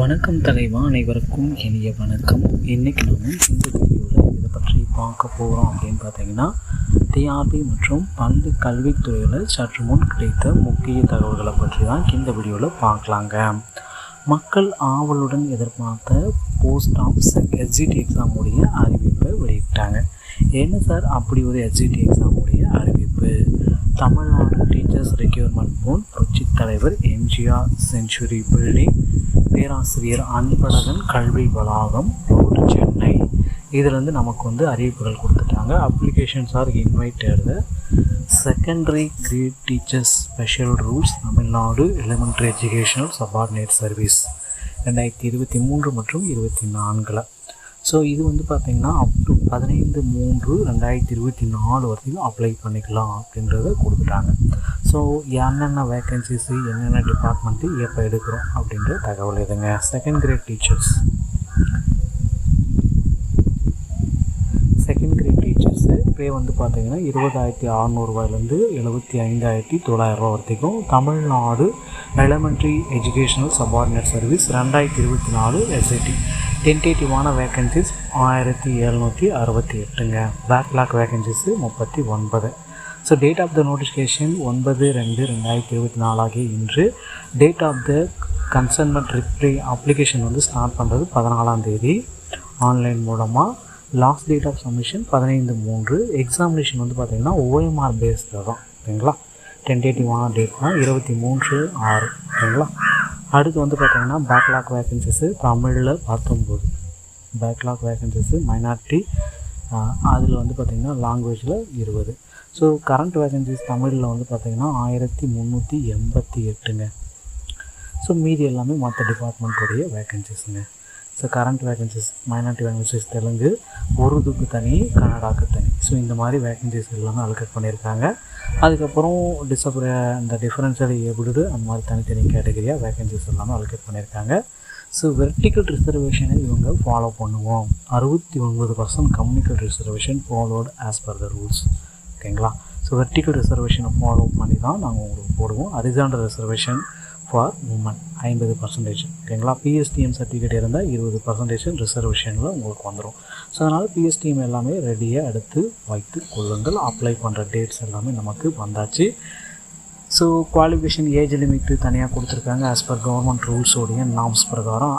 வணக்கம் தலைவா அனைவருக்கும் இனிய வணக்கம். இன்றைக்கி நம்ம இந்த வீடியோவில் இதை பற்றி பார்க்க போகிறோம் அப்படின்னு பார்த்தீங்கன்னா டிஆர்பி மற்றும் பள்ளி கல்வித்துறையில் சற்று முன் கிடைத்த முக்கிய தகவல்களை பற்றி தான் இந்த வீடியோவில் பார்க்கலாங்க. மக்கள் ஆவலுடன் எதிர்பார்த்த போஸ்ட் ஆஃப் எஸ்ஜிடி எக்ஸாமுடைய அறிவிப்பை வெளியிட்டாங்க. என்ன சார் அப்படி ஒரு எஸ்ஜிடி எக்ஸாமுடைய அறிவிப்பு? தமிழ்நாடு டீச்சர்ஸ் ரெக்யூர்மெண்ட் போர்ட் புரட்சி தலைவர் எம்ஜிஆர் செஞ்சுரி பில்டிங் பேராசிரியர் அன்பழகன் கல்வி வளாகம் ரோடு சென்னை. இதிலிருந்து நமக்கு வந்து அறிவிப்புகள் கொடுத்துட்டாங்க. Applications are invited secondary grade teachers special rules Tamil Nadu elementary educational subordinate service ரெண்டாயிரத்தி இருபத்தி மூன்று மற்றும் இருபத்தி நான்கில். ஸோ இது வந்து பார்த்திங்கன்னா அப் டு பதினைந்து மூன்று ரெண்டாயிரத்தி இருபத்தி நாலு வரைக்கும் அப்ளை பண்ணிக்கலாம் அப்படின்றத கொடுத்துட்டாங்க. ஸோ என்னென்ன வேக்கன்சிஸு என்னென்ன டிபார்ட்மெண்ட்டு எப்போ எடுக்கிறோம் அப்படின்ற தகவல் இதுங்க. Second grade teachers second grade pay வந்து பார்த்திங்கன்னா இருபதாயிரத்தி அறநூறுவாயிலேருந்து எழுபத்தி ஐந்தாயிரத்தி தொள்ளாயிரரூவா வரைக்கும். Tamil Nadu elementary educational subordinate service ரெண்டாயிரத்தி இருபத்தி நாலு எஸ்ஐடி டென்டேட்டிவான வேக்கன்சிஸ் ஆயிரத்தி எழுநூற்றி அறுபத்தி எட்டுங்க. பேக்லாக் வேக்கன்சிஸு முப்பத்தி ஒன்பது. So date of the notification ஒன்பது ரெண்டு ரெண்டாயிரத்தி இருபத்தி நாலாகிய இன்று. Date of the concernment reply application வந்து ஸ்டார்ட் பண்ணுறது பதினாலாம் தேதி. ஆன்லைன் மூலமாக லாஸ்ட் டேட் ஆஃப் சப்மிஷன் பதினைந்து மூன்று. எக்ஸாமினேஷன் வந்து பார்த்திங்கன்னா ஓஎம்ஆர் பேஸில் தான். ஓகேங்களா டென்டேட்டிவான டேட்னா இருபத்தி மூன்று ஆறு. ஓகேங்களா அடுத்து வந்து பார்த்திங்கன்னா பேக்லாக் வேக்கன்சிஸு தமிழில் பத்தொம்போது பேக்லாக் வேக்கன்சிஸு மைனாரிட்டி அதில் வந்து பார்த்திங்கன்னா லாங்குவேஜில் இருபது. ஸோ கரண்ட் வேக்கன்சிஸ் தமிழில் வந்து பார்த்திங்கன்னா ஆயிரத்தி முந்நூற்றி எண்பத்தி எட்டுங்க. ஸோ மீதி எல்லாமே மற்ற டிபார்ட்மெண்ட்டுடைய வேக்கன்சிஸுங்க so current vacancies minority vacancies Telugu உருதுக்கு தனி கன்னடாக்கு தனி. ஸோ இந்த மாதிரி வேக்கன்சிஸ் எல்லாமே அலோகேட் பண்ணியிருக்காங்க. அதுக்கப்புறம் டிசப்ர இந்த டிஃப்ரென்ஷியல் ஏபிள்டு அந்த மாதிரி தனித்தனி கேட்டகரியாக வேக்கன்சிஸ் எல்லாமே அலோகேட் பண்ணியிருக்காங்க. ஸோ வெர்டிக்கல் ரிசர்வேஷனை இவங்க ஃபாலோ பண்ணுவோம். அறுபத்தி ஒன்பது percent communal reservation followed as per the rules ஓகேங்களா ஸோ வெர்டிக்கல் ரிசர்வேஷனை ஃபாலோ பண்ணி தான் நாங்கள் உங்களுக்கு போடுவோம். அரிசாண்டல் ரிசர்வேஷன் ஃபார் உமன் ஐம்பது பர்சன்டேஜ் ஓகேங்களா பிஎஸ்டிஎம் சர்டிஃபிகேட் இருந்தால் இருபது பர்சன்டேஜ் ரிசர்வேஷனில் உங்களுக்கு வந்துடும் ஸோ அதனால் பிஎஸ்டிஎம் எல்லாமே ரெடியாக எடுத்து வைத்து கொள்ளுங்கள். அப்ளை பண்ணுற டேட்ஸ் எல்லாமே நமக்கு வந்தாச்சு. ஸோ குவாலிஃபிகேஷன் ஏஜ் லிமிட்டு தனியாக கொடுத்துருக்காங்க. ஆஸ் பர் கவர்மெண்ட் ரூல்ஸோடைய நாம்ஸ் பிரகாரம்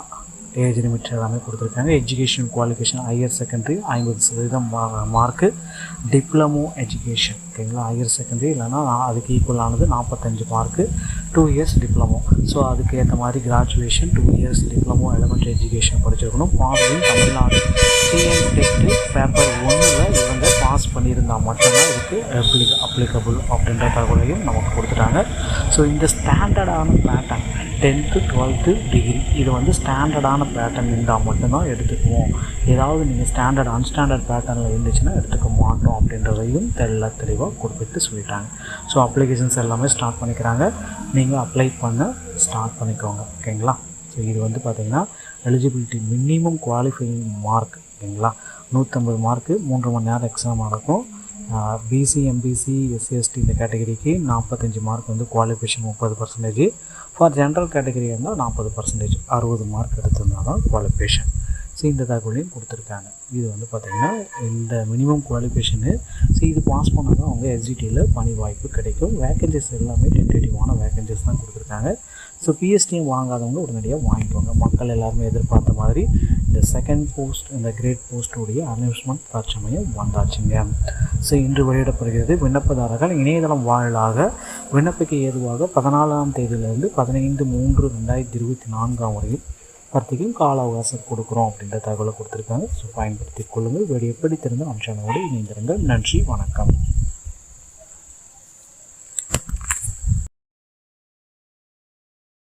ஏஜ் லிமிட் எல்லாமே கொடுத்துருக்காங்க. எஜுகேஷன் குவாலிஃபிகேஷன் ஹையர் செகண்டரி ஐம்பது சதவீதம் மார்க்கு டிப்ளமோ எஜுகேஷன் ஓகேங்களா ஹையர் செகண்டரி இல்லைனா அதுக்கு ஈக்குவலானது நாற்பத்தஞ்சு mark two years diploma so அதுக்கு ஏற்ற மாதிரி graduation two years diploma elementary education படிச்சிருக்கணும். Passing Tamil Nadu. TN test paper ஒன்றில் இவங்க பாஸ் பண்ணியிருந்தால் மட்டும்தான் இதுக்கு அப்ளிக அப்ளிகபிள் அப்படின்ற தகவலையும் நமக்கு கொடுத்துட்டாங்க. ஸோ இந்த ஸ்டாண்டர்டான பேட்டர்ன் டென்த்து டுவெல்த்து டிகிரி. இது வந்து ஸ்டாண்டர்டான பேட்டர்ன் இருந்தால் மட்டும்தான் எடுத்துக்குவோம். ஏதாவது நீங்கள் ஸ்டாண்டர்ட் அன்ஸ்டாண்டர்ட் பேட்டர்னில் இருந்துச்சுன்னா எடுத்துக்க மாட்டோம் அப்படின்றதையும் தெல்ல தெளிவாக குறிப்பிட்டு சொல்லிட்டாங்க. ஸோ அப்ளிகேஷன்ஸ் எல்லாமே ஸ்டார்ட் பண்ணிக்கிறாங்க. நீங்கள் அப்ளை பண்ண ஸ்டார்ட் பண்ணிக்கோங்க. ஓகேங்களா? ஸோ இது வந்து பார்த்திங்கன்னா எலிஜிபிலிட்டி மினிமம் குவாலிஃபைங் மார்க் ஓகேங்களா? நூற்றம்பது மார்க்கு மூன்று மணி நேரம் எக்ஸாம் நடக்கும். பிசி எம்பிசி எஸ்சிஎஸ்டி இந்த கேட்டகரிக்கு நாற்பத்தஞ்சு மார்க் வந்து குவாலிஃபிகேஷன் முப்பது பர்சன்டேஜ் ஃபார் ஜென்ரல் கேட்டகரி இருந்தால் நாற்பது பர்சன்டேஜ் அறுபது மார்க் எடுத்திருந்தால் தான் குவாலிஃபிகேஷன் ஸோ இந்த தகவலையும் கொடுத்துருக்காங்க. இது வந்து பார்த்திங்கன்னா இந்த மினிமம் குவாலிஃபிகேஷனு ஸோ இது பாஸ் பண்ணால் தான் அவங்க எஸ்ஜிடியில் பணி வாய்ப்பு கிடைக்கும். வேக்கன்சிஸ் எல்லாமே டென்டேட்டிவான வேக்கன்சிஸ் தான் கொடுத்துருக்காங்க. ஸோ பிஎஸ்டியும் வாங்காதவங்க உடனடியாக வாங்கிக்கோங்க. மக்கள் எல்லாருமே எதிர்பார்த்த மாதிரி இந்த செகண்ட் போஸ்ட் இந்த கிரேட் போஸ்ட்டுடைய அனௌன்ஸ்மெண்ட் தற்சமயம் வந்தாச்சுங்க. ஸோ இன்று வெளியிடப்படுகிறது விண்ணப்பதாரர்கள் இணையதளம் வாயிலாக விண்ணப்பிக்க ஏதுவாக பதினாலாம் தேதியிலிருந்து பதினைந்து மூன்று ரெண்டாயிரத்தி இருபத்தி நான்காம் வரையில் வர்த்திக்கும் கால அவகாசம் கொடுக்குறோம் அப்படின்ற தகவலை கொடுத்துருக்காங்க. ஸோ பயன்படுத்தி கொள்ளுங்கள். வீடியோ எப்படி தெரிந்த அம்சங்களோடு இணைந்திருங்கள். நன்றி வணக்கம்.